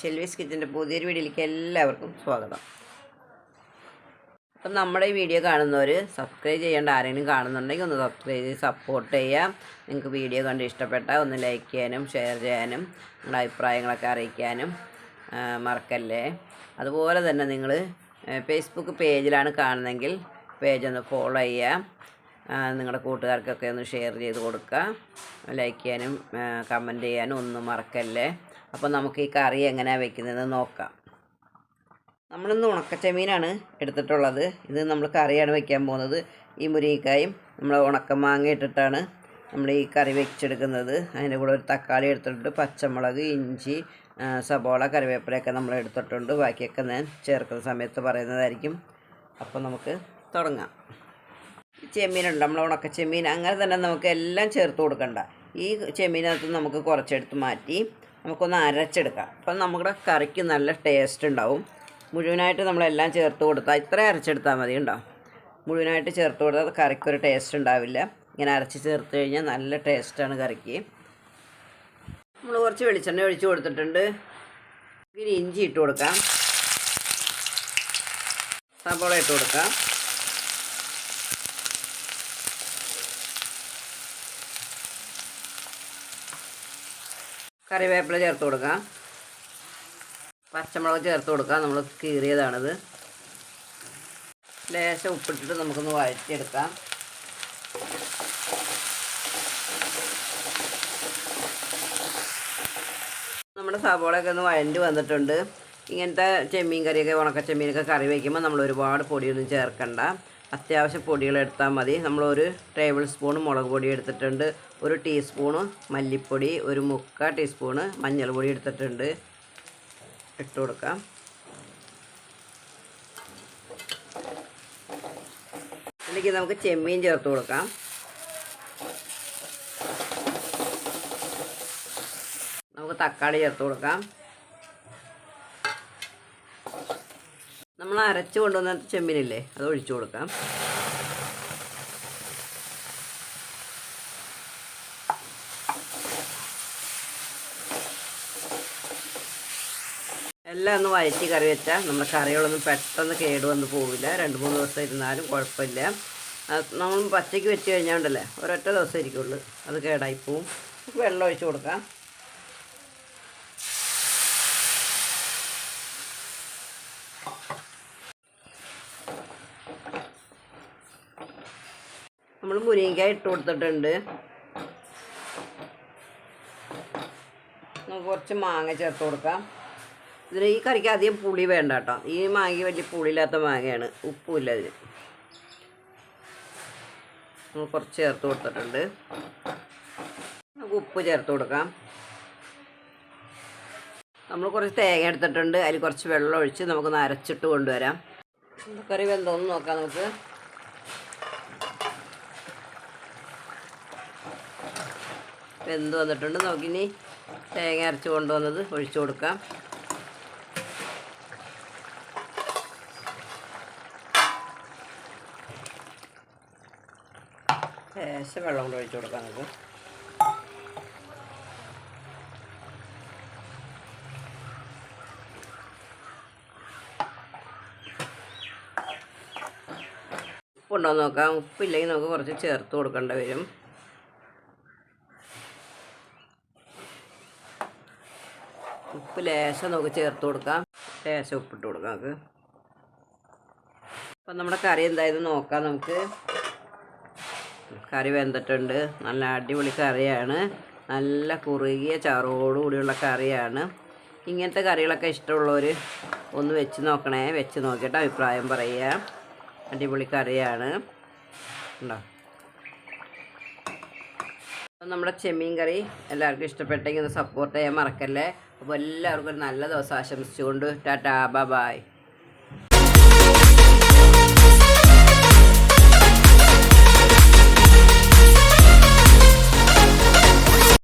ഷെൽവീസ് കിച്ചന്റെ പുതിയൊരു വീഡിയോയിലേക്ക് എല്ലാവർക്കും സ്വാഗതം. അപ്പം നമ്മുടെ ഈ വീഡിയോ കാണുന്നവർ സബ്സ്ക്രൈബ് ചെയ്യേണ്ട ആരെങ്കിലും കാണുന്നുണ്ടെങ്കിൽ ഒന്ന് സബ്സ്ക്രൈബ് ചെയ്ത് സപ്പോർട്ട് ചെയ്യാം നിങ്ങൾക്ക് വീഡിയോ കണ്ട് ഇഷ്ടപ്പെട്ടാൽ ഒന്ന് ലൈക്ക് ചെയ്യാനും ഷെയർ ചെയ്യാനും നിങ്ങളുടെ അഭിപ്രായങ്ങളൊക്കെ അറിയിക്കാനും മറക്കല്ലേ? അതുപോലെ തന്നെ നിങ്ങൾ ഫേസ്ബുക്ക് പേജിലാണ് കാണുന്നതെങ്കിൽ പേജ് ഒന്ന് ഫോളോ ചെയ്യുക. നിങ്ങളുടെ കൂട്ടുകാർക്കൊക്കെ ഒന്ന് ഷെയർ ചെയ്ത് കൊടുക്കുക. ലൈക്ക് ചെയ്യാനും കമന്റ് ചെയ്യാനും ഒന്നും മറക്കല്ലേ? അപ്പോൾ നമുക്ക് ഈ കറി എങ്ങനെയാണ് വെക്കുന്നതെന്ന് നോക്കാം. നമ്മളിന്ന് ഉണക്കച്ചമീനാണ് എടുത്തിട്ടുള്ളത്. ഇത് നമ്മൾ കറിയാണ് വെക്കാൻ പോകുന്നത്. ഈ മുരിങ്ങക്കായും നമ്മൾ ഉണക്കമാങ്ങ ഇട്ടിട്ടാണ് നമ്മൾ ഈ കറി വെച്ചെടുക്കുന്നത്. അതിന്റെ കൂടെ ഒരു തക്കാളി എടുത്തിട്ടുണ്ട് പച്ചമുളക് ഇഞ്ചി സബോള കറിവേപ്പിലയൊക്കെ നമ്മൾ എടുത്തിട്ടുണ്ട്. ബാക്കിയൊക്കെ ഞാൻ ചേർക്കുന്ന സമയത്ത് പറയുന്നതായിരിക്കും. അപ്പോൾ നമുക്ക് തുടങ്ങാം. ചെമ്മീനുണ്ട് നമ്മൾ ഉണക്ക ചെമ്മീൻ അങ്ങനെ തന്നെ നമുക്ക് എല്ലാം ചേർത്ത് കൊടുക്കണ്ട. ഈ ചെമ്മീനകത്ത് നമുക്ക് കുറച്ചെടുത്ത് മാറ്റി നമുക്കൊന്ന് അരച്ചെടുക്കാം. അപ്പം നമ്മുടെ കറിക്ക് നല്ല ടേസ്റ്റ് ഉണ്ടാവും. മുഴുവനായിട്ട് നമ്മളെല്ലാം ചേർത്ത് കൊടുത്താൽ ഇത്ര അരച്ചെടുത്താൽ മതി ഉണ്ടോ മുഴുവനായിട്ട് ചേർത്ത് കൊടുത്താൽ കറിക്കൊരു ടേസ്റ്റ് ഉണ്ടാവില്ല. ഇങ്ങനെ അരച്ച് ചേർത്ത് കഴിഞ്ഞാൽ നല്ല ടേസ്റ്റാണ് കറിക്ക്. നമ്മൾ കുറച്ച് വെളിച്ചെണ്ണ ഒഴിച്ച് കൊടുത്തിട്ടുണ്ട്. ഇനി ഇഞ്ചി ഇട്ട് കൊടുക്കാം. സബോള ഇട്ട് കൊടുക്കാം. കറിവേപ്പില ചേർത്ത് കൊടുക്കാം. പച്ചമുളക് ചേർത്ത് കൊടുക്കാം. നമ്മൾ കീറിയതാണിത്. ലേശം ഉപ്പിട്ടിട്ട് നമുക്കൊന്ന് വഴറ്റിയെടുക്കാം. നമ്മുടെ സവോളയൊക്കെ ഒന്ന് വഴണ്ടി വന്നിട്ടുണ്ട്. ഇങ്ങനത്തെ ചെമ്മീൻ കറിയൊക്കെ ഉണക്ക ചെമ്മീനൊക്കെ കറി വയ്ക്കുമ്പോൾ നമ്മൾ ഒരുപാട് പൊടിയൊന്നും ചേർക്കണ്ട. അത്യാവശ്യം പൊടികൾ എടുത്താൽ മതി. നമ്മളൊരു ടേബിൾ സ്പൂൺ മുളക് പൊടി എടുത്തിട്ടുണ്ട് ഒരു ടീസ്പൂണ് മല്ലിപ്പൊടി ഒരു മുക്കാൽ ടീസ്പൂണ് മഞ്ഞൾപ്പൊടി എടുത്തിട്ടുണ്ട്. ഇട്ട് കൊടുക്കാം. അല്ലെങ്കിൽ നമുക്ക് ചെമ്മീൻ ചേർത്ത് കൊടുക്കാം. നമുക്ക് തക്കാളി ചേർത്ത് കൊടുക്കാം. നമ്മൾ അരച്ച് കൊണ്ടുവന്ന ചെമ്മീനില്ലേ അത് ഒഴിച്ചു കൊടുക്കാം. എല്ലാം ഒന്ന് വഴറ്റി കറി വെച്ചാൽ നമ്മുടെ കറികളൊന്നും പെട്ടെന്ന് കേട് വന്ന് പോവില്ല. രണ്ട് മൂന്ന് ദിവസം ഇരുന്നാലും കുഴപ്പമില്ല. നമ്മൾ പച്ചയ്ക്ക് വെച്ച് കഴിഞ്ഞാൽ ഉണ്ടല്ലേ ഒരൊറ്റ ദിവസം ഇരിക്കുള്ളൂ. അത് കേടായി പോവും. വെള്ളം ഒഴിച്ച് കൊടുക്കാം. നമ്മൾ മുരിങ്ങ ഇട്ട് കൊടുത്തിട്ടുണ്ട്. നമുക്ക് കുറച്ച് മാങ്ങ ചേർത്ത് കൊടുക്കാം. ഇതിന് ഈ കറിക്ക് അധികം പുളി വേണ്ട കേട്ടോ. ഈ മാങ്ങ വലിയ പുളിയില്ലാത്ത മാങ്ങയാണ്. ഉപ്പുമില്ല അതിന് നമ്മൾ കുറച്ച് ചേർത്ത് കൊടുത്തിട്ടുണ്ട്. നമുക്ക് ഉപ്പ് ചേർത്ത് കൊടുക്കാം. നമ്മൾ കുറച്ച് തേങ്ങ എടുത്തിട്ടുണ്ട്. അതിൽ കുറച്ച് വെള്ളം ഒഴിച്ച് നമുക്കൊന്ന് അരച്ചിട്ട് കൊണ്ടുവരാം. കറി വെന്തോന്ന് നോക്കാം നമുക്ക്. വെന്ത് വന്നിട്ടുണ്ട് നമുക്കിനി തേങ്ങ അരച്ച് കൊണ്ടുവന്നത് ഒഴിച്ചു കൊടുക്കാം. ലേശം വെള്ളം കൊണ്ട് ഒഴിച്ചു കൊടുക്കാം നമുക്ക്. എന്ന് നോക്കാം. ഉപ്പില്ലെങ്കിൽ നമുക്ക് കുറച്ച് ചേർത്ത് കൊടുക്കേണ്ടി വരും. ഉപ്പ് ലേശം നമുക്ക് ചേർത്ത് കൊടുക്കാം. ലേശം ഉപ്പിട്ട് കൊടുക്കാം നമുക്ക്. അപ്പം നമ്മുടെ കറി എന്തായാലും നോക്കാം നമുക്ക്. കറി വെന്തിട്ടുണ്ട്. നല്ല അടിപൊളി കറിയാണ്. നല്ല കുറുകിയ ചാറോടുകൂടിയുള്ള കറിയാണ്. ഇങ്ങനത്തെ കറികളൊക്കെ ഇഷ്ടമുള്ളവർ ഒന്ന് വെച്ച് നോക്കണേ. വെച്ച് നോക്കിയിട്ട് അഭിപ്രായം പറയുക. അടിപൊളി കറിയാണ്. ഉണ്ടോ നമ്മുടെ ചെമ്മീൻ കറി എല്ലാവർക്കും ഇഷ്ടപ്പെട്ടെങ്കിൽ ഒന്ന് സപ്പോർട്ട് ചെയ്യാൻ മറക്കല്ലേ? അപ്പോൾ എല്ലാവർക്കും ഒരു നല്ല ദിവസം ആശംസിച്ചുകൊണ്ട് ടാറ്റാ ബ ബായ്